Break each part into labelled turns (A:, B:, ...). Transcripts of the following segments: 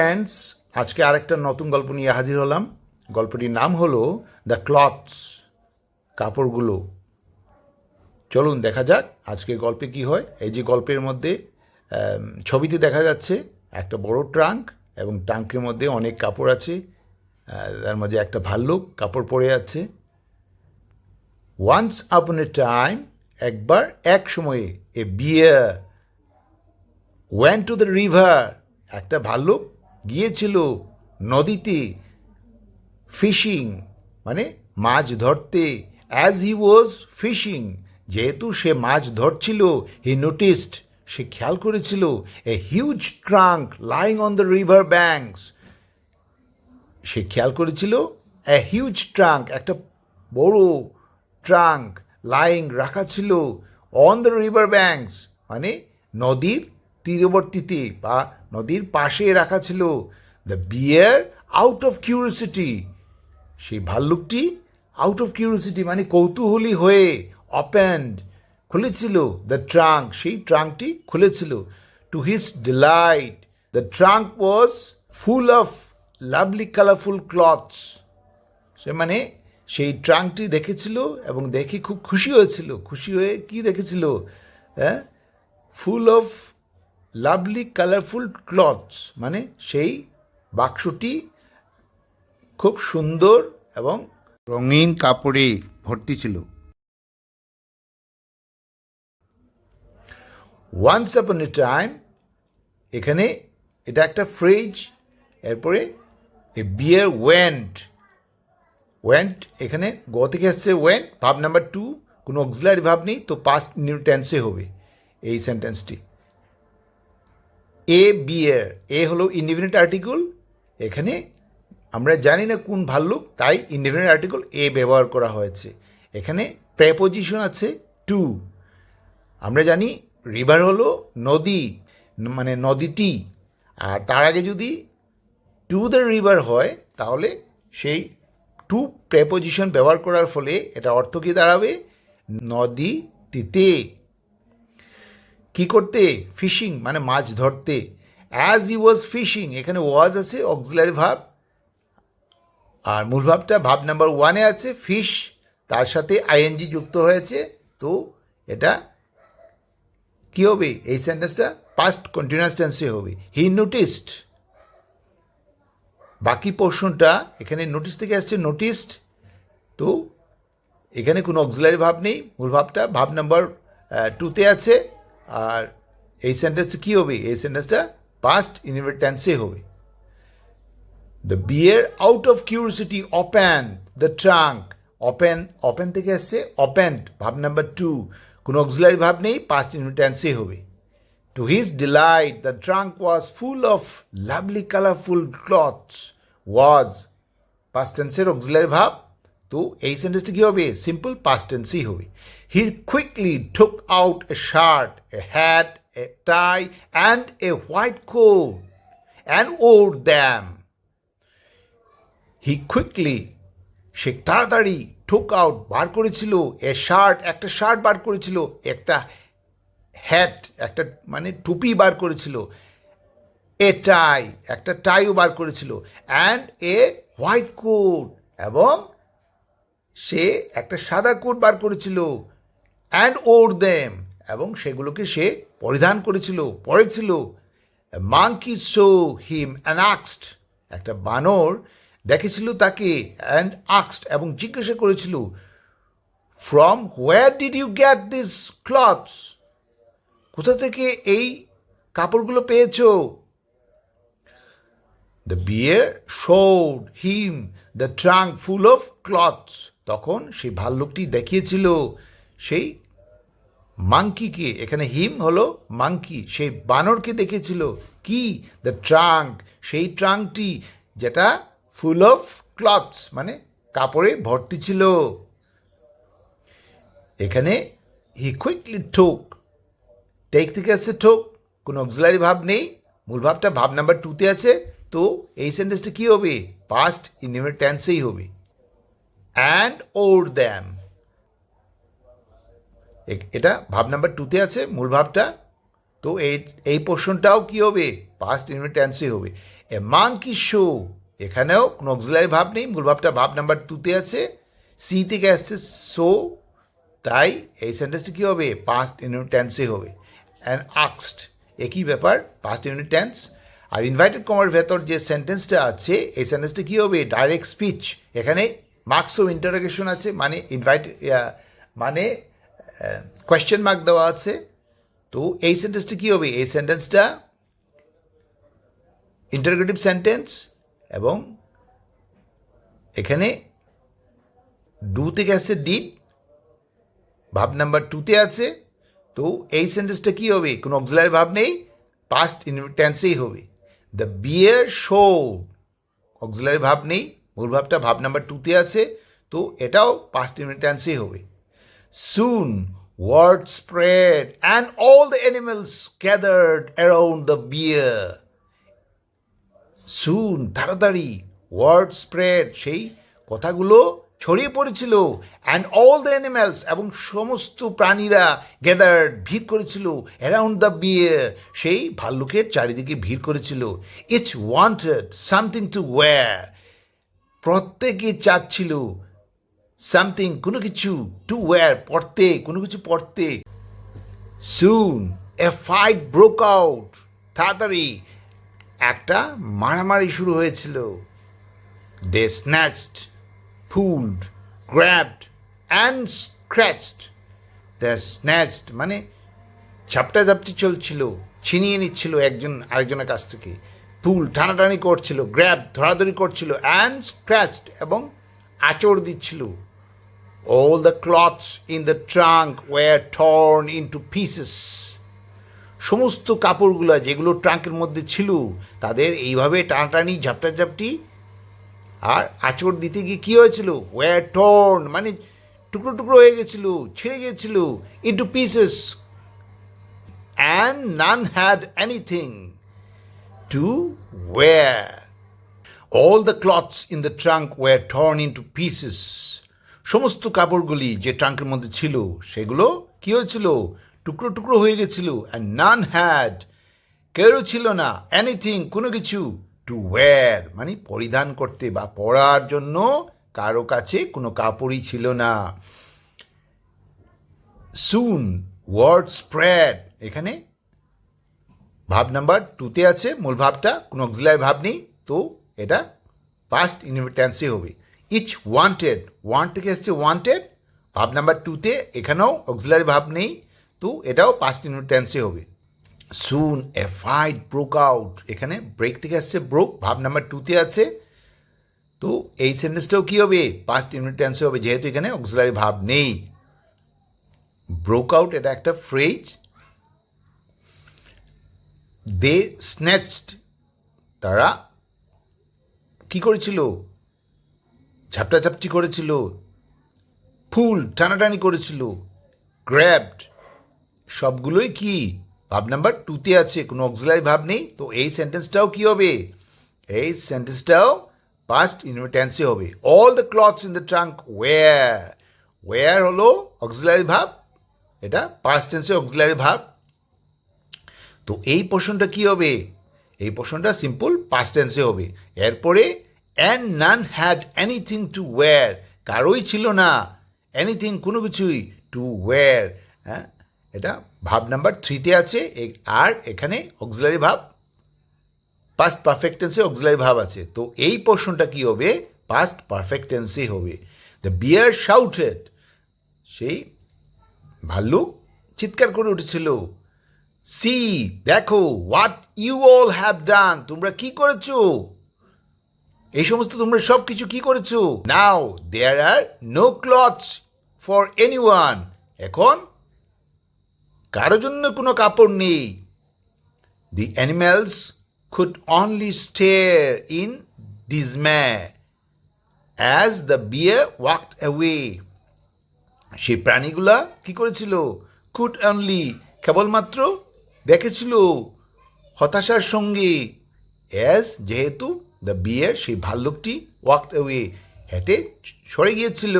A: Friends আজকে আরেকটা নতুন গল্প নিয়ে হাজির হলাম। গল্পটির নাম হলো দ্য ক্লথস কাপড়গুলো। চলুন দেখা যাক আজকে গল্পে কি হয়। এই যে গল্পের মধ্যে ছবিতে দেখা যাচ্ছে একটা বড় ট্রাঙ্ক এবং ট্রাঙ্কের মধ্যে অনেক কাপড় আছে। তার মধ্যে একটা ভাল্লুক কাপড় পরে আছে। ওয়ান্স আপন এ টাইম একবার এক সময়ে a bear went to the river একটা ভাল্লুক গিয়েছিল নদীতে ফিশিং মানে মাছ ধরতে অ্যাজ হি ওয়াজ ফিশিং। যেহেতু সে মাছ ধরছিল হি নোটিসড সে খেয়াল করেছিল a huge trunk lying on the river banks সে খেয়াল করেছিল এ হিউজ ট্রাঙ্ক একটা বড় ট্রাঙ্ক লাইং রাখা ছিল অন দ্য রিভার ব্যাঙ্কস মানে নদীর তীরবর্তীতে বা নদীর পাশে রাখা ছিল the bear out of curiosity সেই ভাল্লুকটি আউট অফ কিউরিসিটি মানে কৌতূহলী হয়ে অপেন্ড খুলেছিল দ্য ট্রাঙ্ক সেই ট্রাঙ্কটি খুলেছিল। To his delight the trunk was full of lovely colourful clothes সে মানে সেই ট্রাঙ্কটি দেখেছিল এবং দেখে খুব খুশি হয়েছিল। খুশি হয়ে কি দেখেছিল? হ্যাঁ? Full of lovely colourful clothes মানে সেই বাক্সটি খুব সুন্দর এবং রঙিন কাপড়ে ভর্তি ছিল। ওয়ান্স আপন এ টাইম এখানে এটা একটা ফ্রিজ এরপরে এ বিয়ার ওয়েন্ট ওয়েন্ট এখানে গ থেকে আসছে ওয়েন্ট ভাব নাম্বার টু কোনো অক্সিলারি ভাব নেই, তো পাস্ট নিউ টেন্সে হবে এই সেন্টেন্সটি এ বিয়ার এ হলো ইন্ডিপেন্ডেন্ট আর্টিকেল এখানে আমরা জানি না কোন ভাল্লুক, তাই ইন্ডিপেন্ডেন্ট আর্টিকল এ ব্যবহার করা হয়েছে। এখানে প্রেপোজিশন আছে টু আমরা জানি রিভার হলো নদী মানে নদীটি। আর তার আগে যদি টু দ্য রিভার হয়, তাহলে সেই টু প্রেপোজিশন ব্যবহার করার ফলে এটা অর্থ কী দাঁড়াবে? নদীটিতে। কি করতে? ফিশিং মানে মাছ ধরতে। অ্যাজ ই ওয়াজ ফিশিং এখানে ওয়াজ আছে অক্সিলারি ভাব। আর মূল ভাবটা, ভাব নাম্বার ওয়ানে আছে ফিশ তার সাথে আইএনজি যুক্ত হয়েছে। তো এটা কি হবে? এই সেন্টেন্সটা পাস্ট কন্টিনিউয়াস টেন্সে হবে। হি নোটিসড বাকি পোর্শনটা এখানে নোটিস থেকে আসছে নোটিসড তো এখানে কোনো অক্সিলারি ভাব নেই। মূল ভাবটা, ভাব নাম্বার টুতে আছে। আর এই সেন্টেন্সে কী হবে? এই সেন্টেন্সটা পাস্ট ইনভার্ট টেন্সে হবে। The bear out of curiosity open the trunk open open থেকে আসছে ওপেন্ড ভাব নাম্বার টু কোনো অক্সিলারি ভাব নেই পাস্ট ইনভার্ট টেন্সে হবে। To his delight, the trunk was full of lovely colorful cloths. Past tense এর auxiliary ভাব তো এই সেন্টেন্সটি কী হবে? সিম্পল পাস্ট টেন্সই হবে। He quickly took out a shirt a hat a tie and a white coat and wore them he quickly সে তাড়াতাড়ি took out বার করেছিল এ shirt একটা শার্ট বার করেছিল, একটা হ্যাট একটা মানে টুপি বার করেছিল এ টাই একটা টাইও বার করেছিল অ্যান্ড এ হোয়াইট কোট এবং সে একটা সাদা কোট বার করেছিল অ্যান্ড ওর দেম এবং সেগুলোকে সে পরিধান করেছিল, পরেছিল। মাংকি শো হিম অ্যানাক্সড একটা বানর দেখেছিল তাকে অ্যান্ড আক্সড এবং জিজ্ঞাসা করেছিল from where did you get this clothes কোথা থেকে এই কাপড়গুলো পেয়েছ? The bear showed him the trunk full of clothes তখন সেই ভাল্লুকটি দেখিয়েছিল সেই মাংকিকে। এখানে হিম হলো মাংকি। সেই বানরকে দেখেছিল কি? দ্য ট্রাঙ্ক সেই ট্রাঙ্কটি যেটা ফুল অফ ক্লথস মানে কাপড়ে ভর্তি ছিল। এখানে হি কুইকলি ঠোক টেক থেকে আসছে ঠোক কোনো অক্সিলারি ভাব নেই। মূল ভাবটা ভাব নাম্বার টুতে আছে। তো এই সেন্টেন্সটা কী হবে? পাস্ট ইনডিফিনিট টেন্সেই হবে। অ্যান্ড ওর দ্যাম এটা ভাব নাম্বার টুতে আছে, মূল ভাবটা। তো এই এই পোর্শনটাও কী হবে? পাস্ট ইনডিফিনিট টেন্সে হবে। এ মাংকি শো এখানেও কোনো অক্সিলারি ভাব নেই, মূল ভাবটা ভাব নাম্বার টুতে আছে। সি থেকে আসছে সো তাই এই সেন্টেন্সটি কী হবে? পাস্ট ইউনিট টেন্সে হবে। অ্যান্ড আক্সড একই ব্যাপার পাস্ট ইউনিট টেন্স আর ইনভাইটেড কমার ভেতর যে সেন্টেন্সটা আছে, এই সেন্টেন্সটা কী হবে? ডাইরেক্ট স্পিচ এখানে মার্কস অফ ইন্টারোগেশন আছে মানে ইনভাইট মানে কোয়েশ্চেন মার্ক দেওয়া আছে। তো এই সেন্টেন্সটা কী হবে? এই সেন্টেন্সটা ইন্টারোগেটিভ সেন্টেন্স এবং এখানে ডু থেকে আসছে ডিড ভাব নাম্বার টুতে আছে। তো এই সেন্টেন্সটা কী হবে? কোনো অক্সিলারি ভাব নেই পাস্ট টেন্সেই হবে। দ্য বিয়ার শো অক্সিলারি ভাব নেই। ভাবটা ভাব নাম্বার টুতে আছে, তো এটাও পাস্ট টেন্সেই হবে। Soon word spread and all the animals gathered around the bear soon তাড়াতাড়ি ওয়ার্ড স্প্রেড সেই কথাগুলো ছড়িয়ে পড়েছিল অ্যান্ড অল দ্য অ্যানিম্যালস এবং সমস্ত প্রাণীরা গ্যাদার্ড ভিড় করেছিল অ্যারাউন্ড দ্য বিয়ে সেই ভাল্লুকের চারিদিকে ভিড় করেছিল। Its wanted something to wear প্রত্যেকে চাচ্ছিল সামথিং কোনো কিছু টু ওয়্যার পড়তে কোনো কিছু পড়তে soon a fight broke out তাড়াতাড়ি একটা মারামারি শুরু হয়েছিল। They snatched pulled grabbed and scratched they snatched মানে ঝাপটা ঝাপটি চলছিল, ছিনিয়ে নিচ্ছিল একজন আরেকজনের কাছ থেকে। পুল টানাটানি করছিল গ্র্যাব ধরাধরি করছিল অ্যান্ড স্ক্র্যাচড এবং আচড় দিচ্ছিল। All the clothes in the trunk were torn into pieces সমস্ত কাপড়গুলো যেগুলো ট্রাঙ্কের মধ্যে ছিল, তাদের এইভাবে টানাটানি, ঝাপটাঝাপটি আর আঁচড় দিতে গিয়ে কী হয়েছিল? ওয়ার টর্ন মানে টুকরো টুকরো হয়ে গেছিল, ছিঁড়ে গিয়েছিল into pieces and none had anything to wear all the clothes in the trunk were torn into pieces সমস্ত কাপড়গুলি যে ট্রাঙ্কের মধ্যে ছিল, সেগুলো কী হয়েছিল? টুকরো টুকরো হয়ে গেছিল অ্যান্ড নান হ্যাড কেউ ছিল না এনিথিং কোনো কিছু টু ওয়্যার মানে পরিধান করতে বা পরার জন্য কারও কাছে কোনো কাপড়ই ছিল না। সুন ওয়ার্ড স্প্রেড এখানে ভাব নাম্বার টুতে আছে, মূল ভাবটা, কোনো অক্সিলারি ভাব নেই, তো এটা পাস্ট ইনভিটেন্সে হবে। ইচ ওয়ান্টেড ওয়ান্ট থেকে এসছে ওয়ান্টেড ভাব নাম্বার টুতে এখানেও অক্সিলারি ভাব নেই, তো এটাও পাস্ট ইনভিটেন্সে হবে। Soon a fight broke out এখানে ব্রেক থেকে আসছে ব্রোক ভাব নাম্বার টুতে আছে, তো এই সেন্টেন্সটাও কী হবে? পাস্ট ইনভিটেন্সে হবে, যেহেতু এখানে অক্সিলারি ভাব নেই। ব্রোক আউট এটা একটা ফ্রেজ দে স্ন্যাচড তারা কি করেছিল? ঝাপটাঝাপটি করেছিল। ফুল টানাটানি করেছিল। গ্র্যাবড। সবগুলোই কি? ভাব নাম্বার টুতে আছে, কোনো অক্সিলারি ভাব নেই। তো এই সেন্টেন্সটাও কি হবে? এই সেন্টেন্সটাও পাস্ট ইনভিটেন্সে হবে। All the clothes in the trunk were were হলো অক্সিলারি ভাব। এটা পাস্ট টেন্সে অক্সিলারি ভাব। তো এই পোর্শনটা কি হবে? এই পোর্শনটা সিম্পল পাস্ট টেন্সে হবে। এরপরে and none had anything to wear কারোই ছিল না। এনিথিং কোনো কিছুই টু ওয়্যার হ্যাঁ? এটা ভাব নাম্বার থ্রিতে আছে। আর এখানে অক্সিলারি ভাব পাস্ট পারফেক্ট টেন্সে অক্সিলারি ভাব আছে। তো এই পোর্শনটা কি হবে? পাস্ট পারফেক্ট টেন্সে হবে। দ্য বিয়ার শাউটেড সেই ভাল্লুক চিৎকার করে উঠেছিল। সি দেখো what you all have done তোমরা কি করেছ? এই সমস্ত তোমরা সব কিছু কি করেছ? Now there are no clothes for any এখন, কারও জন্য কোনো কাপড় নেই। The animals could only stare in dismay as the bear walked away. সেই প্রাণীগুলা কি করেছিল? কুড অনলি কেবলমাত্র দেখেছিল হতাশার সঙ্গে অ্যাজ যেহেতু দ্য বিয়ার সেই ভাল্লুকটি ওয়াকড অ্যাওয়ে হেঁটে সরে গিয়েছিল।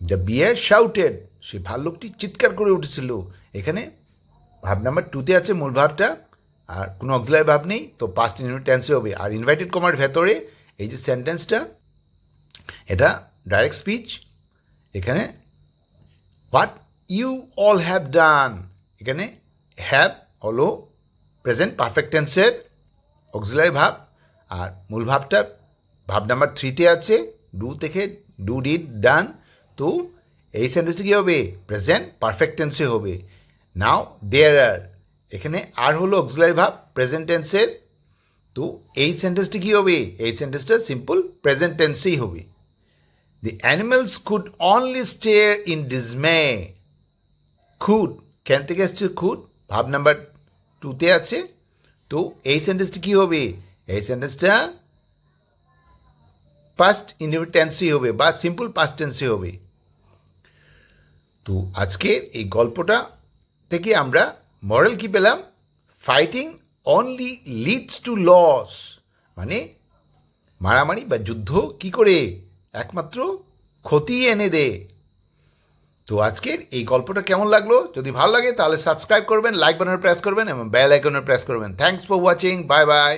A: দ্য বিয়ার শাউটেড সেই ভাল্লুকটি চিৎকার করে উঠেছিল। এখানে ভাব নাম্বার টুতে আছে মূল ভাবটা, আর কোনো অক্সিলারি ভাব নেই, তো পাস্ট টেন্সে হবে। আর ইনভাইটেড কমার ভেতরে এই যে সেন্টেন্সটা এটা ডাইরেক্ট স্পিচ এখানে what you all have done এখানে হ্যাভ হলো প্রেজেন্ট পারফেক্ট টেন্সের অক্সিলারি ভাব, আর মূল ভাবটা ভাব নাম্বার থ্রিতে আছে ডু থেকে ডু ডিড ডান তো এই সেন্টেন্সটা কী হবে? প্রেজেন্ট পারফেক্ট টেন্সে হবে। নাও দেয়ার আর এখানে আর হলো অক্সিলারি ভাব প্রেজেন্ট টেন্সের তো এই সেন্টেন্সটি কী হবে? এই সেন্টেন্সটা সিম্পল প্রেজেন্ট টেন্সেই হবে। The animals could only stare in dismay কেন থেকে আসছে খুদ ভাব নাম্বার টুতে আছে। তো এই সেন্টেন্সটি কী হবে? এই সেন্টেন্সটা পাস্ট ইন্ডিভিড টেন্সই হবে বা সিম্পল পাস্ট হবে। তো আজকে এই গল্পটা থেকে আমরা মরাল কি পেলাম? Fighting only leads to loss মানে মারামারি বা যুদ্ধ কি করে? একমাত্র ক্ষতি এনে দেয়। তো আজকের এই গল্পটা কেমন লাগল? যদি ভালো লাগে, তাহলে সাবস্ক্রাইব করবেন লাইক বাটনে প্রেস করবেন এবং বেল আইকনে প্রেস করবেন। Thanks for watching bye bye